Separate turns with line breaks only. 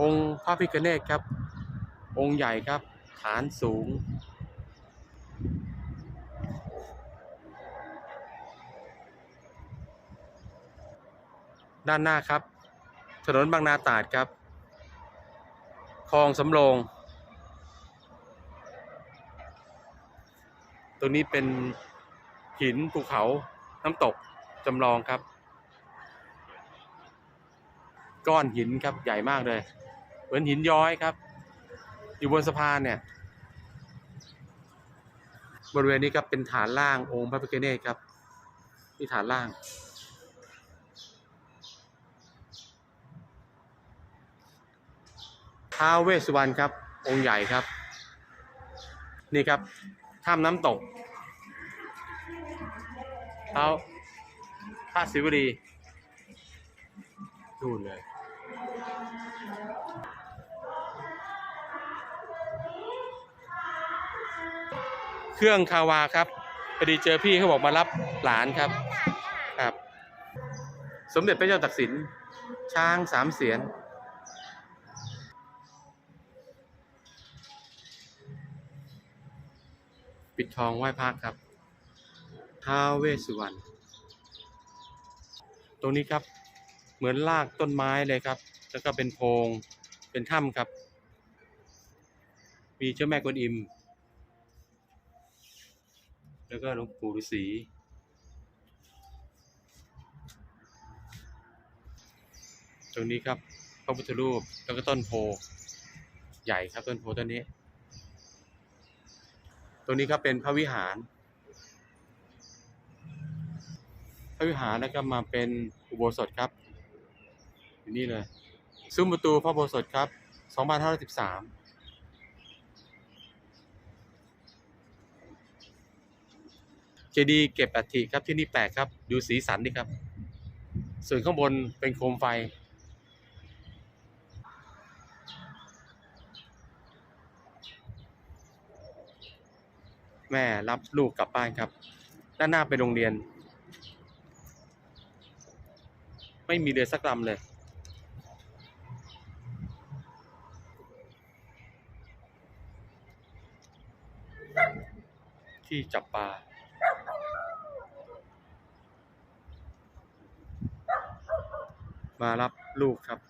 องค์พระพิฆเนศครับ องค์ใหญ่ครับ ฐานสูง ด้านหน้าครับ ถนนบางนาตราดครับ คลองสำโรงตรงนี้เป็นหินภูเขาน้ำตกจำลองครับ ก้อนหินครับใหญ่มากเลย เหมือนหินย้อยครับ อยู่บนสะพานเนี่ย บริเวณนี้ครับเป็นฐานล่างองค์พระพิฆเนศครับที่ฐานล่าง ท้าวเวสสุวรรณครับ องค์ใหญ่ครับ นี่ครับถ้ำน้ำตกท้าวพระศิวลีดูนเลย เครื่องคาวาครับพอดีเจอพี่เขาบอกมารับหลานครับครับ สมเด็จพระเจ้าตักสินช้างสามเสียนปิดทองไหว้พระครับท้าวเวสสุวรรณตรงนี้ครับเหมือนรากต้นไม้เลยครับ แล้วก็เป็นโพรงเป็นถ้ำครับ มีเจ้าแม่กวนอิม แล้วก็หลวงปู่ฤาษีตรงนี้ครับพระพุทธรูปแล้วก็ต้นโพใหญ่ครับต้นโพต้นนี้ ตรงนี้ครับเป็นพระวิหาร พระวิหารแล้วก็มาเป็นอุโบสถครับอยู่นี่เลยซุ้มประตูพระโบสถครับ 2513 เจดีย์เก็บอัฐิครับที่นี่แปลกครับ ดูสีสันนี่ครับ ส่วนข้างบนเป็นโคมไฟ แม่รับลูกกลับบ้านครับ ด้านหน้าเป็นโรงเรียน ไม่มีเรือสักลำเลยที่จับปลา มารับลูกครับ